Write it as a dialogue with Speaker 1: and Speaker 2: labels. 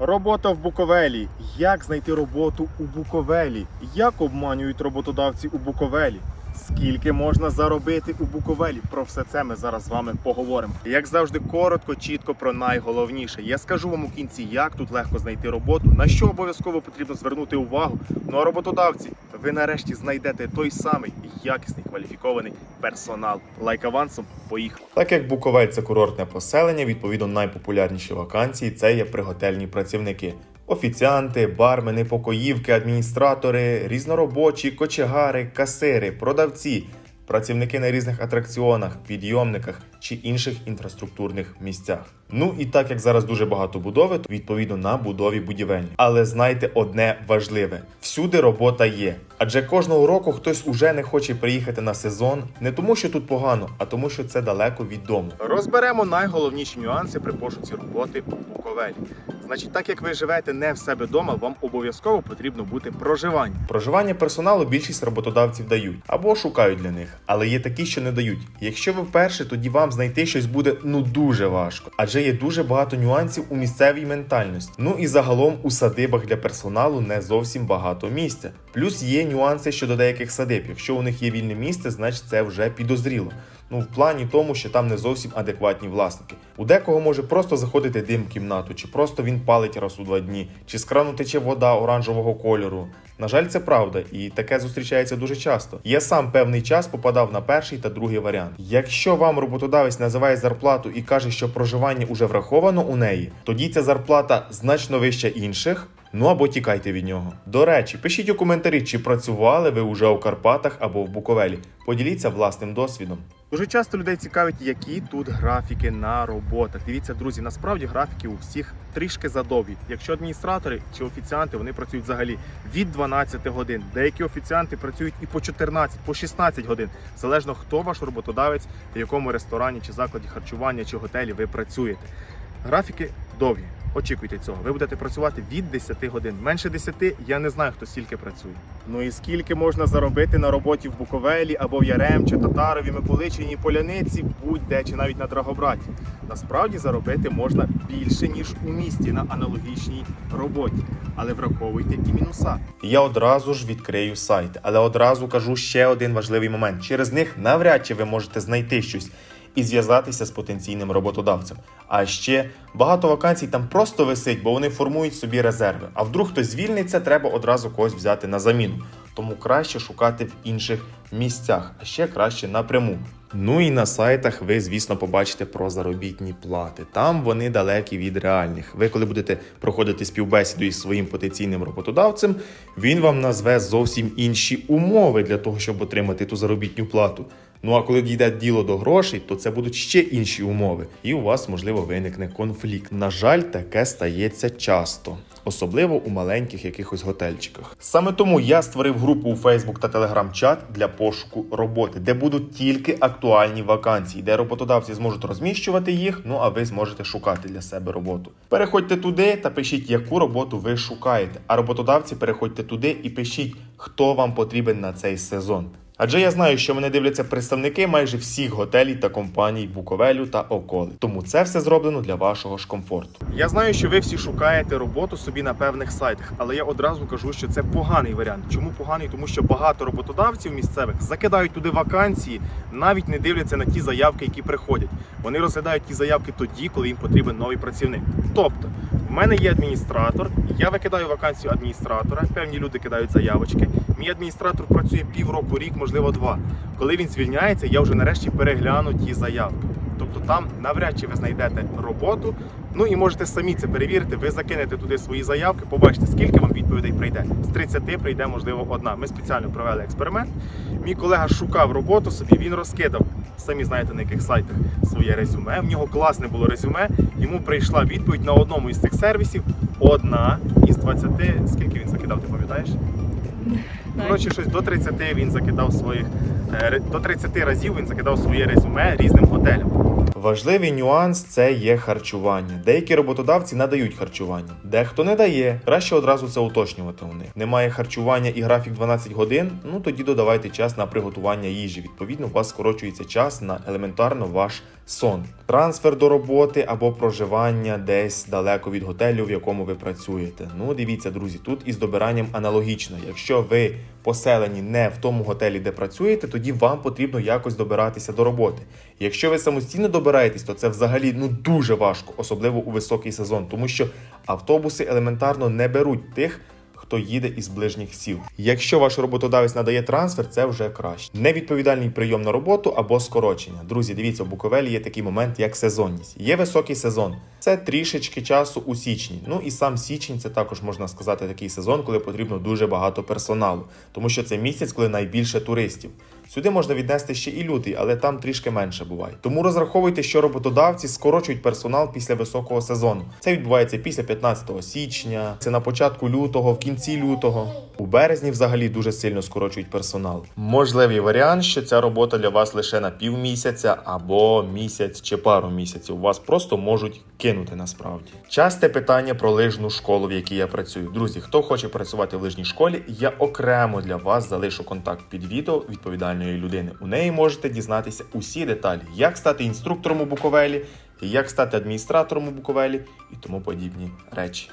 Speaker 1: Робота в Буковелі. Як знайти роботу у Буковелі? Як обманюють роботодавці у Буковелі? Скільки можна заробити у Буковелі? Про все це ми зараз з вами поговоримо. Як завжди, коротко, чітко про найголовніше. Я скажу вам у кінці, як тут легко знайти роботу, на що обов'язково потрібно звернути увагу. Ну а роботодавці, ви нарешті знайдете той самий якісний кваліфікований персонал. Лайк авансом, поїхали. Так як Буковель це курортне поселення, відповідно найпопулярніші вакансії це є приготельні працівники. Офіціанти, бармени, покоївки, адміністратори, різноробочі, кочегари, касири, продавці, працівники на різних атракціонах, підйомниках чи інших інфраструктурних місцях. Ну і так як зараз дуже багато будови, то відповідно на будові будівельні. Але знайте одне важливе: всюди робота є. Адже кожного року хтось уже не хоче приїхати на сезон не тому, що тут погано, а тому, що це далеко від дому. Розберемо найголовніші нюанси при пошуці роботи у Буковелі. Значить, так як ви живете не в себе вдома, вам обов'язково потрібно бути проживання. Проживання персоналу більшість роботодавців дають або шукають для них, але є такі, що не дають. Якщо ви вперше, тоді вам знайти щось буде ну дуже важко, адже є дуже багато нюансів у місцевій ментальності. Ну і загалом у садибах для персоналу не зовсім багато місця. Плюс є нюанси щодо деяких садиб. Якщо у них є вільне місце, значить це вже підозріло. Ну, в плані тому, що там не зовсім адекватні власники. У декого може просто заходити дим в кімнату, чи просто він палить раз у два дні, чи з крану тече вода оранжевого кольору. На жаль, це правда, і таке зустрічається дуже часто. Я сам певний час попадав на перший та другий варіант. Якщо вам роботодавець називає зарплату і каже, що проживання уже враховано у неї, тоді ця зарплата значно вища інших. Ну або тікайте від нього. До речі, пишіть у коментарі, чи працювали ви вже у Карпатах або в Буковелі. Поділіться власним досвідом. Дуже часто людей цікавить, які тут графіки на роботах. Дивіться, друзі, насправді графіки у всіх трішки задовгі. Якщо адміністратори чи офіціанти вони працюють взагалі від 12 годин. Деякі офіціанти працюють і по 14, по 16 годин, залежно хто ваш роботодавець, в якому ресторані чи закладі харчування чи готелі ви працюєте. Графіки довгі. Очікуйте цього. Ви будете працювати від 10 годин. Менше 10 я не знаю, хто стільки працює. Ну і скільки можна заробити на роботі в Буковелі або в Ярем, чи Татарові, Миколичині, Поляниці, будь-де чи навіть на Драгобраті. Насправді заробити можна більше ніж у місті на аналогічній роботі, але враховуйте і мінуса. Я одразу ж відкрию сайт, але одразу кажу ще один важливий момент. Через них навряд чи ви можете знайти щось і зв'язатися з потенційним роботодавцем. А ще багато вакансій там просто висить, бо вони формують собі резерви. А вдруг хтось звільниться, треба одразу когось взяти на заміну. Тому краще шукати в інших місцях, а ще краще напряму. Ну і на сайтах ви, звісно, побачите про заробітні плати. Там вони далекі від реальних. Ви, коли будете проходити співбесіду із своїм потенційним роботодавцем, він вам назве зовсім інші умови для того, щоб отримати ту заробітню плату. Ну а коли дійде діло до грошей, то це будуть ще інші умови, і у вас можливо виникне конфлікт. На жаль, таке стається часто, особливо у маленьких якихось готельчиках. Саме тому я створив групу у Facebook та Telegram чат для пошуку роботи, де будуть тільки актуальні вакансії, де роботодавці зможуть розміщувати їх. Ну а ви зможете шукати для себе роботу. Переходьте туди та пишіть, яку роботу ви шукаєте. А роботодавці переходьте туди і пишіть, хто вам потрібен на цей сезон. Адже я знаю, що мене дивляться представники майже всіх готелів та компаній Буковелю та околи. Тому це все зроблено для вашого ж комфорту. Я знаю, що ви всі шукаєте роботу собі на певних сайтах, але я одразу кажу, що це поганий варіант. Чому поганий? Тому що багато роботодавців місцевих закидають туди вакансії, навіть не дивляться на ті заявки, які приходять. Вони розглядають ті заявки тоді, коли їм потрібен новий працівник. Тобто, в мене є адміністратор, я викидаю вакансію адміністратора. Певні люди кидають заявочки. Мій адміністратор працює півроку, рік, можливо, два. Коли він звільняється, я вже нарешті перегляну ті заявки. Тобто там навряд чи ви знайдете роботу. Ну і можете самі це перевірити. Ви закинете туди свої заявки, побачите, скільки вам відповідей прийде. З 30 прийде, можливо, одна. Ми спеціально провели експеримент. Мій колега шукав роботу собі, він розкидав. Самі знаєте на яких сайтах своє резюме. В нього класне було резюме. Йому прийшла відповідь на одному із цих сервісів. Одна із 20, скільки він закидав, ти пам'ятаєш? Коротше, щось до 30 він закидав своїх е, до 30 разів він закидав своє резюме різним готелям. Важливий нюанс це є харчування. Деякі роботодавці надають харчування, дехто не дає. Краще одразу це уточнювати у них. Немає харчування і графік 12 годин. Ну тоді додавайте час на приготування їжі. Відповідно, у вас скорочується час на елементарно ваш сон, трансфер до роботи або проживання десь далеко від готелю, в якому ви працюєте. Ну, дивіться, друзі, тут із добиранням аналогічно. Якщо ви поселені не в тому готелі, де працюєте, тоді вам потрібно якось добиратися до роботи. Якщо ви самостійно добираєтесь, то це взагалі ну дуже важко, особливо у високий сезон, тому що автобуси елементарно не беруть тих. Хто їде із ближніх сіл. Якщо ваш роботодавець надає трансфер, це вже краще. Невідповідальний прийом на роботу або скорочення. Друзі, дивіться, у Буковелі є такий момент, як сезонність. Є високий сезон. Це трішечки часу у січні. Ну і сам січень це також можна сказати такий сезон, коли потрібно дуже багато персоналу, тому що це місяць, коли найбільше туристів. Сюди можна віднести ще і лютий, але там трішки менше буває. Тому розраховуйте, що роботодавці скорочують персонал після високого сезону. Це відбувається після 15 січня, це на початку лютого, в кінці лютого. У березні взагалі дуже сильно скорочують персонал. Можливий варіант, що ця робота для вас лише на півмісяця або місяць чи пару місяців. У Вас просто можуть кинути насправді. Часте питання про лижну школу, в якій я працюю. Друзі, хто хоче працювати в лижній школі, я окремо для вас залишу контакт під відео відповідальної людини. У неї можете дізнатися усі деталі, як стати інструктором у Буковелі, як стати адміністратором у Буковелі і тому подібні речі.